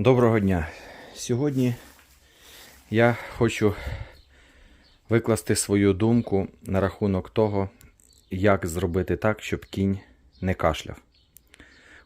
Доброго дня. Сьогодні я хочу викласти свою думку на рахунок того, як зробити так, щоб кінь не кашляв.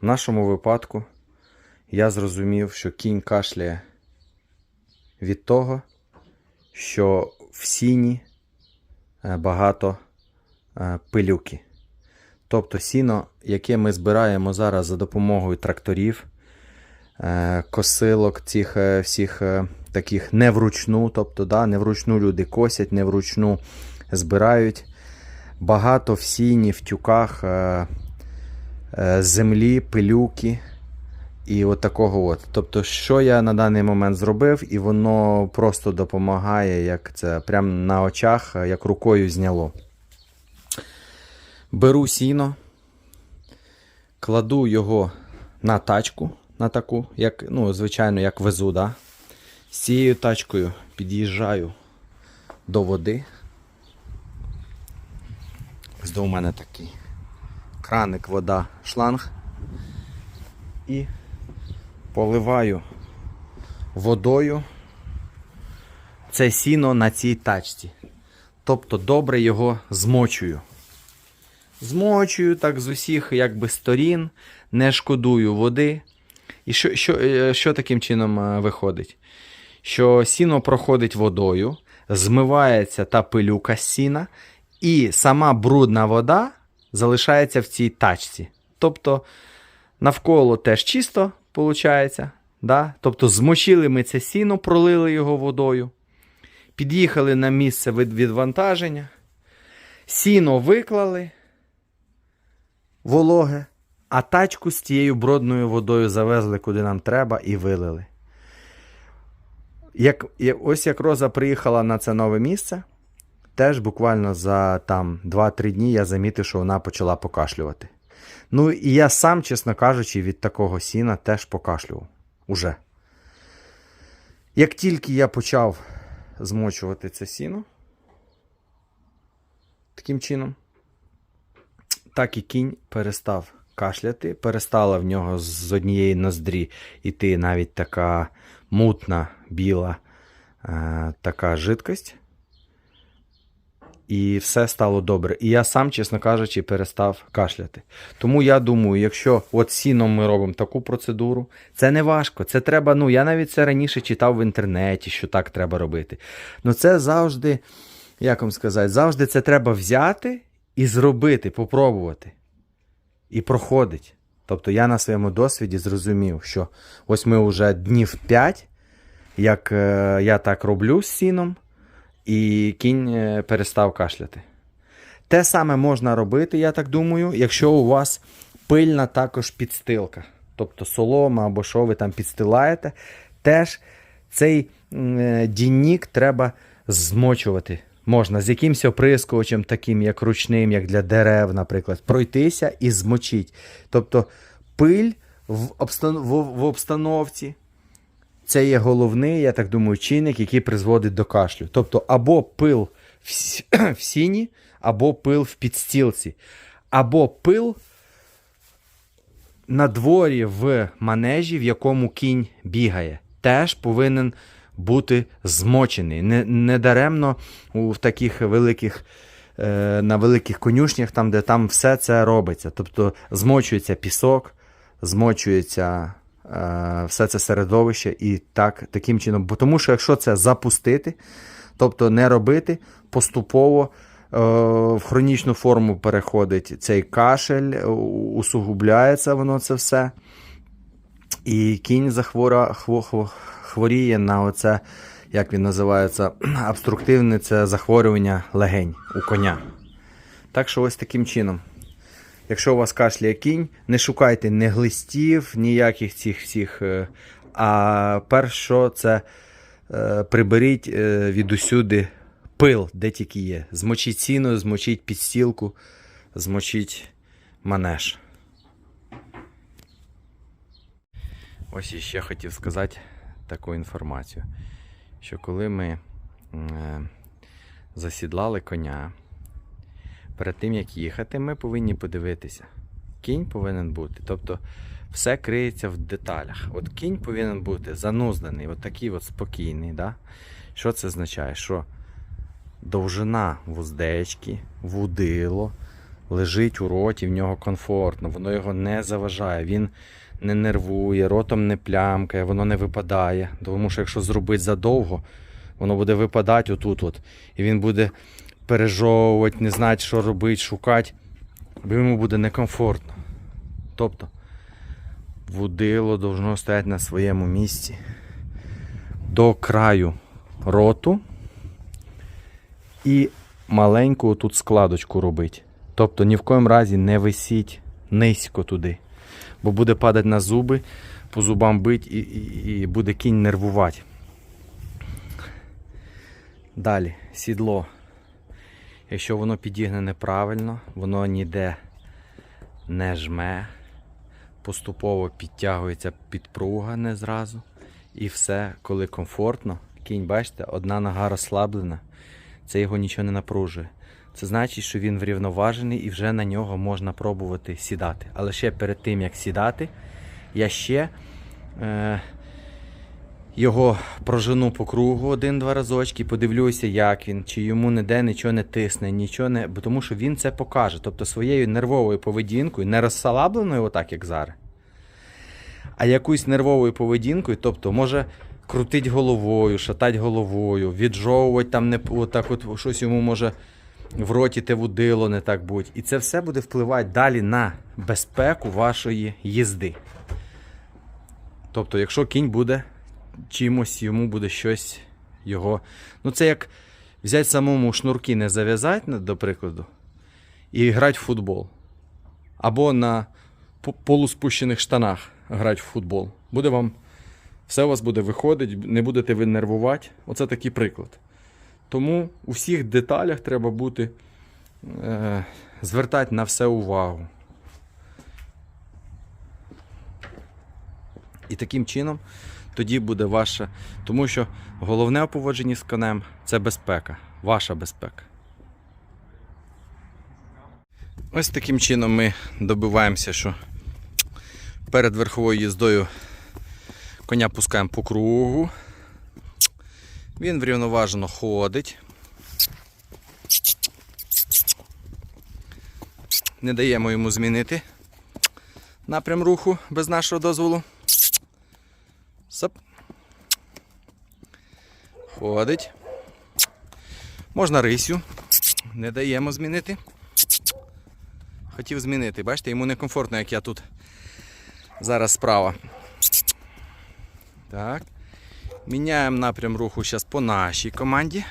В нашому випадку я зрозумів, що кінь кашляє від того, що в сіні е, багато е, пилюки. Тобто сіно, яке ми збираємо зараз за допомогою тракторів, косилок цих е, всіх е, таких не вручну, тобто да, не вручну люди косять, не вручну збирають. Багато в сіні, в тюках е, е, землі, пилюки і от такого от. Тобто, що я на даний момент зробив, і воно просто допомагає, як це прямо на очах, е, як рукою зняло. Беру сіно, кладу його на тачку, на таку, як, ну, звичайно, як везу, да? З цією тачкою під'їжджаю до води. Ось до у мене такий краник, вода, шланг. І поливаю водою це сіно на цій тачці. Тобто добре його змочую. Змочую так з усіх якби сторін, не шкодую води. І що, що, е, що таким чином е, виходить? Що сіно проходить водою, змивається та пилюка сіна, і сама брудна вода залишається в цій тачці. Тобто навколо теж чисто, виходить. Да? Тобто змочили ми це сіно, пролили його водою, під'їхали на місце відвантаження, сіно виклали вологе, а тачку з тією брудною водою завезли куди нам треба і вилили. Як, ось як Роза приїхала на це нове місце, теж буквально за там 2-3 дні я замітив, що вона почала покашлювати. Ну і я сам, чесно кажучи, від такого сіна теж покашлював. Уже. Як тільки я почав змочувати це сіно, таким чином, так і кінь перестав кашляти, перестала в нього з однієї ноздрі йти навіть така мутна, біла е, така жидкость. І все стало добре. І я сам, чесно кажучи, перестав кашляти. Тому я думаю, якщо от сіном ми робимо таку процедуру, це не важко. Це треба, ну я навіть це раніше читав в інтернеті, що так треба робити. Ну це завжди, як вам сказати, завжди це треба взяти і зробити, попробувати. І проходить. Тобто я на своєму досвіді зрозумів, що ось ми вже днів 5, як е, я так роблю з сіном, і кінь е, перестав кашляти. Те саме можна робити, я так думаю, якщо у вас пильна також підстилка. Тобто солома або що ви там підстилаєте, теж цей е, діннік треба змочувати. Можна з якимось оприскувачем, таким як ручним, як для дерев, наприклад, пройтися і змочити. Тобто пиль в, обстан... в, в обстановці це є головний, я так думаю, чинник, який призводить до кашлю. Тобто або пил в, в сіні, або пил в підстілці, або пил на дворі в манежі, в якому кінь бігає, теж повинен бути змочений. Не, не даремно у в таких великих. е, На великих конюшнях, там, де там все це робиться. Тобто змочується пісок, змочується е, все це середовище і так, таким чином. Бо тому що якщо це запустити, тобто не робити, поступово е, в хронічну форму переходить цей кашель, усугубляється воно це все. І кінь захвора, хво, хво, хворіє на оце, як він називається, обструктивне це захворювання легень у коня. Так що ось таким чином. Якщо у вас кашляє кінь, не шукайте ні глистів, ніяких цих всіх. е, А перше, це е, приберіть е, відусюди пил, де тільки є. Змочіть сіно, змочіть підстілку, змочіть манеж. Ось іще хотів сказати таку інформацію, що коли ми е, засідлали коня, перед тим як їхати, ми повинні подивитися. Кінь повинен бути. Тобто Все криється в деталях. От кінь повинен бути занузданий, от такий от спокійний. Да? Що це означає? Що довжина вуздечки, вудило лежить у роті, в нього комфортно, воно його не заважає, він не нервує, ротом не плямкає, воно не випадає. Тому що якщо зробити задовго, воно буде випадати отут. От, і він буде пережовувати, не знати, що робити, шукати, бо йому буде некомфортно. Тобто, вудило должно стояти на своєму місці до краю роту і маленьку тут складочку робити. Тобто ні в коєму разі не висіть низько туди, бо буде падати на зуби, по зубам бить і, і, і буде кінь нервувати. Далі, сідло. Якщо воно підігнене правильно, воно ніде не жме, поступово підтягується підпруга не зразу. І все, коли комфортно, кінь, бачите, одна нога розслаблена, це його нічого не напружує. Це значить, що він врівноважений і вже на нього можна пробувати сідати. Але ще перед тим, як сідати, я ще е, його прожену по кругу один-два разочки, подивлюся, як він, чи йому ніде нічого не тисне, нічого не. Тому що він це покаже. Тобто своєю нервовою поведінкою, не розслабленою, отак, як зараз, а якоюсь нервовою поведінкою, тобто може крутить головою, шатать головою, віджовувати там не отак, от щось йому може в роті те вудило не так будь. І це все буде впливати далі на безпеку вашої їзди. Тобто, якщо кінь буде чимось, йому буде щось його. Ну, це як взяти самому шнурки не зав'язати, до прикладу, і грати в футбол. Або на полуспущених штанах грати в футбол. Буде вам. Все у вас буде виходити, не будете ви нервувати. Оце такий приклад. Тому у всіх деталях треба бути, е, звертати на все увагу. І таким чином тоді буде ваша. Тому що головне у поводженні з конем це безпека, ваша безпека. Ось таким чином ми добиваємося, що перед верховою їздою коня пускаємо по кругу. Він врівноважено ходить. Не даємо йому змінити напрям руху без нашого дозволу. Сап. Ходить. Можна рисю. Не даємо змінити. Хотів змінити, бачите, йому некомфортно, як я тут зараз справа. Так. Міняємо напрям руху зараз по нашій команді.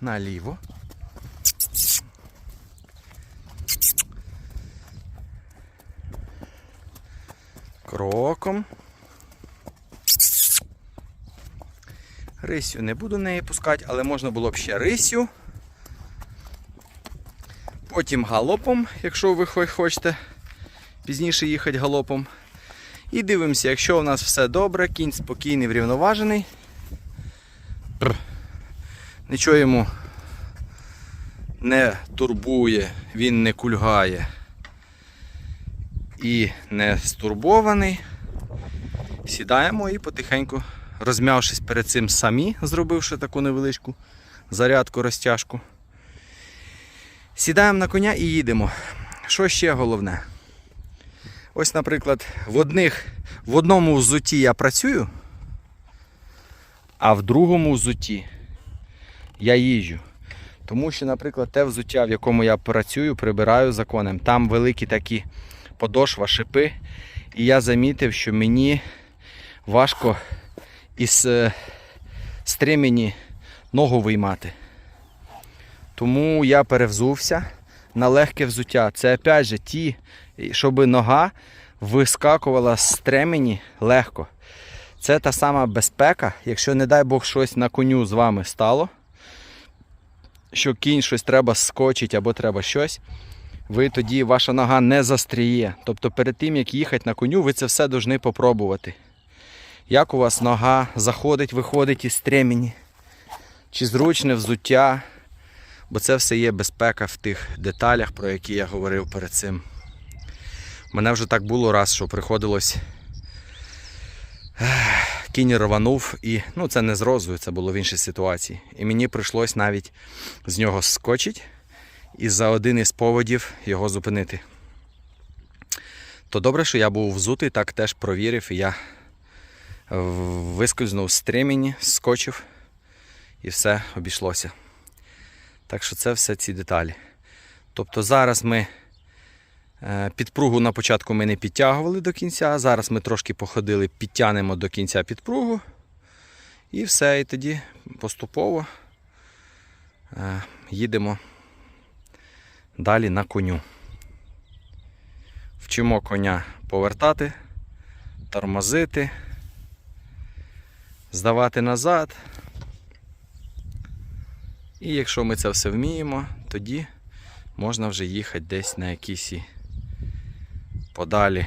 Наліво. Кроком. Рисю не буду неї пускати, але можна було б ще рисю. Потім галопом, якщо ви хочете пізніше їхати галопом. І дивимося, якщо у нас все добре, кінь спокійний, врівноважений. Нічого йому не турбує, він не кульгає і не стурбований. Сідаємо і потихеньку, розм'явшись перед цим самі, зробивши таку невеличку зарядку, розтяжку. Сідаємо на коня і їдемо. Що ще головне? Ось, наприклад, в, одних, в одному взутті я працюю, а в другому взутті я їжджу. Тому що, наприклад, те взуття, в якому я працюю, прибираю за конем, там великі такі подошва, шипи. І я замітив, що мені важко із е, стремені ногу виймати. Тому я перевзувся на легке взуття. Це опять же ті, щоб нога вискакувала з стремені легко. Це та сама безпека, якщо, не дай Бог, щось на коню з вами стало, що кінь щось треба скочить або треба щось, ви тоді ваша нога не застріє. Тобто перед тим, як їхати на коню, ви це все повинні попробувати. Як у вас нога заходить, виходить із стремені, чи зручне взуття, бо це все є безпека в тих деталях, про які я говорив перед цим. Мене вже так було раз, що приходилось. Кінь рванув і ну це не з це було в іншій ситуації. І мені прийшлось навіть з нього скочити і за один із поводів його зупинити. То добре, що я був взутий, так теж провірив, і я вискользнув з стремені, скочив і все обійшлося. Так що це все ці деталі. Тобто зараз ми підпругу на початку ми не підтягували до кінця, зараз ми трошки походили, підтягнемо до кінця підпругу. І все, і тоді поступово е, їдемо далі на коню. Вчимо коня повертати, тормозити, здавати назад. І якщо ми це все вміємо, тоді можна вже їхати десь на якісь подалі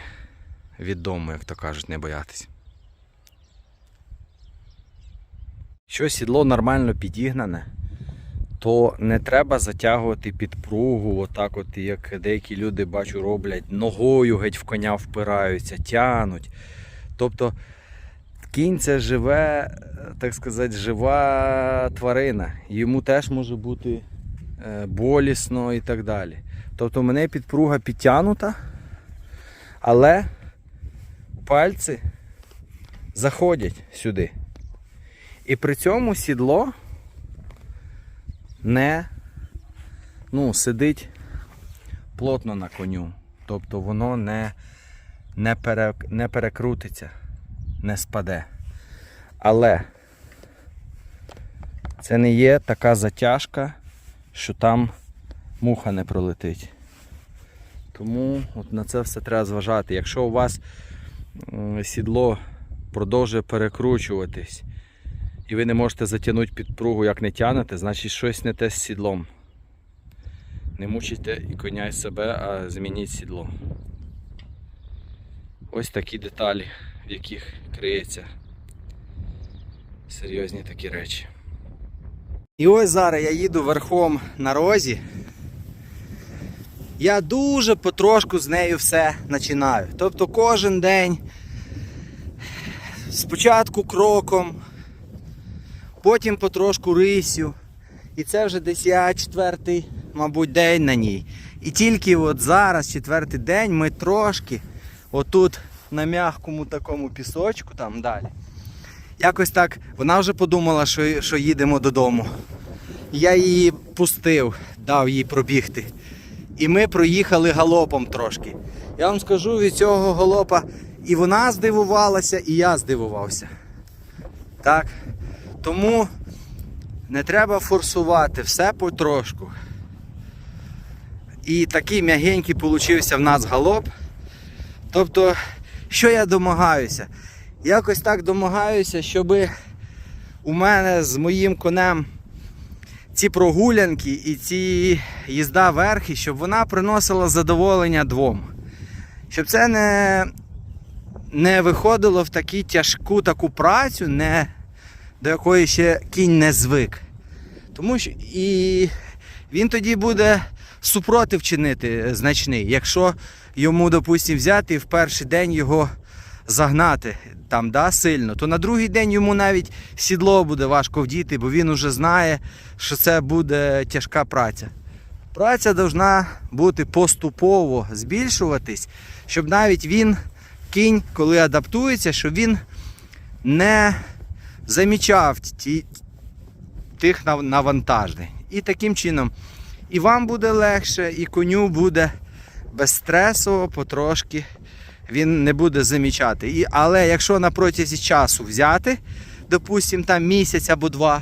від дому, як то кажуть, не боятись. Якщо сідло нормально підігнане, то не треба затягувати підпругу, отак от, як деякі люди бачу роблять, ногою геть в коня впираються, тянуть. Тобто кінь це живе, так сказати, жива тварина. Йому теж може бути е, болісно і так далі. Тобто мене підпруга підтягнута, але пальці заходять сюди. І при цьому сідло не ну, сидить плотно на коню. Тобто воно не, не, пере, не перекрутиться, не спаде. Але це не є така затяжка, що там муха не пролетить. Тому от на це все треба зважати. Якщо у вас сідло продовжує перекручуватись, і ви не можете затягнути підпругу, як не тянете, значить щось не те з сідлом. Не мучайте і коня і себе, а змініть сідло. Ось такі деталі, в яких криється серйозні такі речі. І ось зараз я їду верхом на розі. Я дуже потрошку з нею все починаю. Тобто кожен день спочатку кроком, потім потрошку рисю. І це вже десь я четвертий, мабуть, день на ній. І тільки от зараз, четвертий день, ми трошки отут на м'якому такому пісочку, там далі. Якось так, вона вже подумала, що, що їдемо додому. Я її пустив, дав їй пробігти. І ми проїхали галопом трошки. Я вам скажу від цього галопа, і вона здивувалася, і я здивувався. Так. Тому не треба форсувати, все потрошку. І такий м'ягенький получився в нас галоп. Тобто, що я домагаюся? Якось так домагаюся, щоб у мене з моїм конем ці прогулянки і ці їзда верхи, щоб вона приносила задоволення двом. Щоб це не, не виходило в таку тяжку таку працю, не, до якої ще кінь не звик. Тому що і він тоді буде супротив чинити значний, якщо йому, допустимо, взяти і в перший день його загнати там, да, сильно, то на другий день йому навіть сідло буде важко вдіти, бо він уже знає, що це буде тяжка праця. Праця повинна бути поступово збільшуватись, щоб навіть він, кінь, коли адаптується, щоб він не замічав ті, тих навантажень. І таким чином і вам буде легше, і коню буде безстресово, потрошки він не буде замічати. І, але якщо на протязі часу взяти, допустимо, там місяць або два,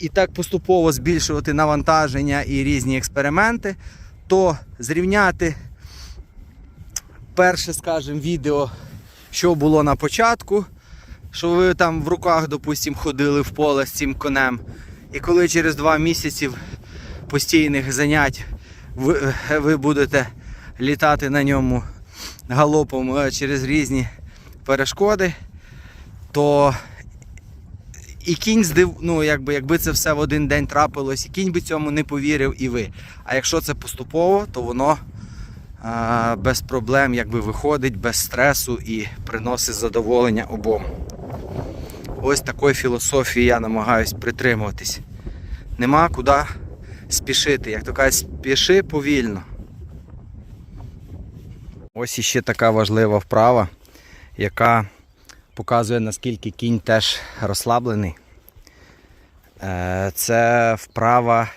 і так поступово збільшувати навантаження і різні експерименти, то зрівняти перше, скажімо, відео, що було на початку, що ви там в руках, допустимо, ходили в поле з цим конем. І коли через два місяці постійних занять ви, ви будете літати на ньому галопом е, через різні перешкоди, то і кінь здив, ну якби, якби це все в один день трапилось, і кінь би цьому не повірив і ви. А якщо це поступово, то воно а, без проблем якби виходить, без стресу і приносить задоволення обом. Ось такої філософії я намагаюсь притримуватись. Нема куди спішити. Як то кажуть, спіши повільно. Ось іще така важлива вправа, яка показує, наскільки кінь теж розслаблений. Е, Це вправа,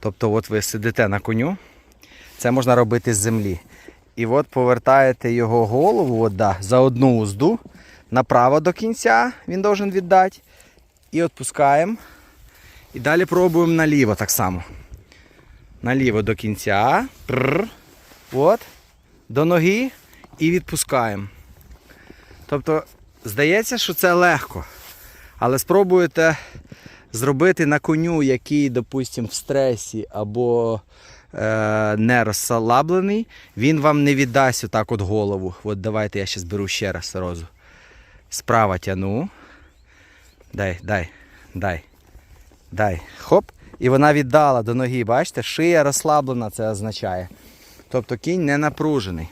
тобто от ви сидите на коню, це можна робити з землі. І от повертаєте його голову от, да, за одну узду направо до кінця, він должен віддати. І відпускаємо. І далі пробуємо наліво так само. Наліво до кінця. От. До ноги і відпускаємо. Тобто, здається, що це легко. Але спробуєте зробити на коню, який, допустимо, в стресі або е, не розслаблений, він вам не віддасть отак от голову. От давайте я ще зберу ще раз розу. Справа тяну. Дай, дай, дай. Дай. Хоп. І вона віддала до ноги. Бачите, шия розслаблена, це означає. Тобто кінь не напружений.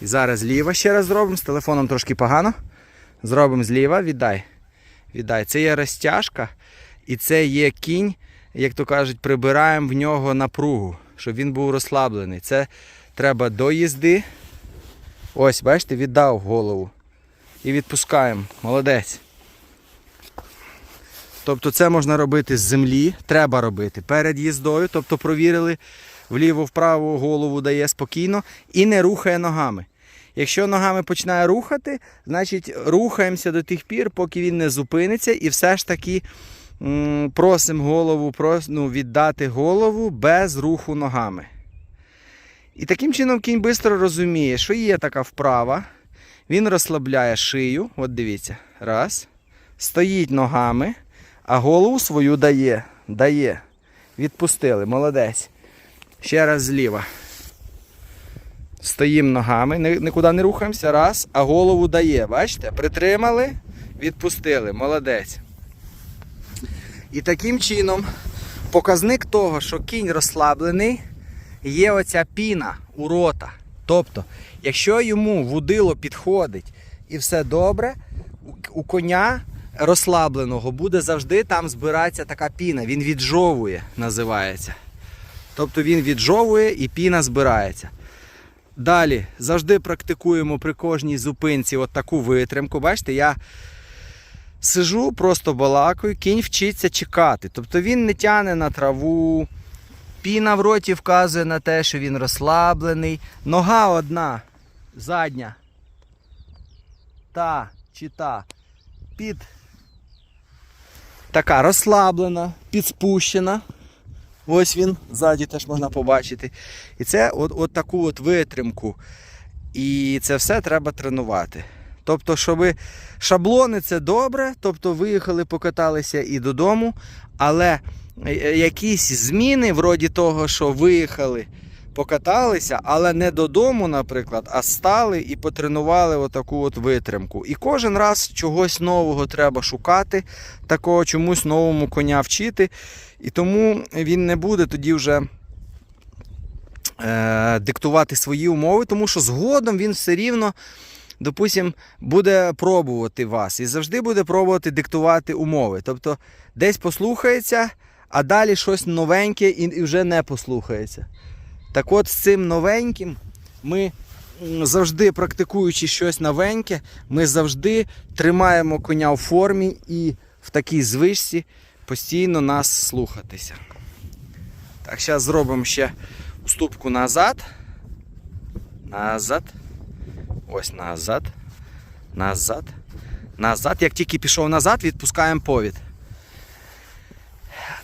І зараз зліва ще раз зробимо. З телефоном трошки погано. Зробимо зліва, віддай. Віддай. Це є розтяжка. І це є кінь, як то кажуть, прибираємо в нього напругу, щоб він був розслаблений. Це треба до їзди. Ось, бачите, віддав голову. І відпускаємо. Молодець. Тобто це можна робити з землі, треба робити перед їздою, тобто провірили вліво-вправо голову дає спокійно і не рухає ногами. Якщо ногами починає рухати, значить рухаємося до тих пір, поки він не зупиниться, і все ж таки просимо голову прос, ну, віддати голову без руху ногами. І таким чином кінь швидко розуміє, що є така вправа. Він розслабляє шию. От дивіться. Раз. Стоїть ногами, а голову свою дає. Дає. Відпустили. Молодець. Ще раз зліва. Стоїмо ногами, нікуди не рухаємося. Раз, а голову дає. Бачите? Притримали, відпустили. Молодець. І таким чином, показник того, що кінь розслаблений, є оця піна у рота. Тобто, якщо йому вудило підходить і все добре, у- коня розслабленого буде завжди там збиратися така піна. Він віджовує, називається. Тобто він віджовує і піна збирається. Далі завжди практикуємо при кожній зупинці от таку витримку. Бачите, я сижу, просто балакаю, кінь вчиться чекати. Тобто він не тяне на траву, піна в роті вказує на те, що він розслаблений. Нога одна, задня. Та чи та. Під така розслаблена, підспущена. Ось він, ззаді теж можна побачити. І це от, от таку от витримку. І це все треба тренувати. Тобто, щоб шаблони це добре, тобто виїхали, покаталися і додому, але е, якісь зміни, вроді того, що виїхали, покаталися, але не додому, наприклад, а стали і потренували отаку от витримку. І кожен раз чогось нового треба шукати, такого чомусь новому коня вчити. І тому він не буде тоді вже е, диктувати свої умови, тому що згодом він все рівно, допустим, буде пробувати вас і завжди буде пробувати диктувати умови. Тобто десь послухається, а далі щось новеньке і, вже не послухається. Так от з цим новеньким ми завжди практикуючи щось новеньке, ми завжди тримаємо коня в формі і в такій звичці постійно нас слухатися. Так, зараз зробимо ще уступку назад. Назад. Ось назад. Назад. Назад. Як тільки пішов назад, відпускаємо повід.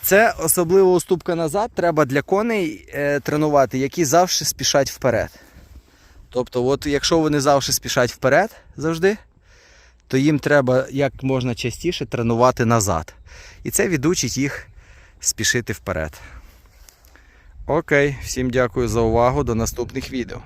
Це особливо уступка назад треба для коней е, тренувати, які завжди спішать вперед. Тобто, от якщо вони завжди спішать вперед завжди, то їм треба як можна частіше тренувати назад. І це відучить їх спішити вперед. Окей, всім дякую за увагу. До наступних відео.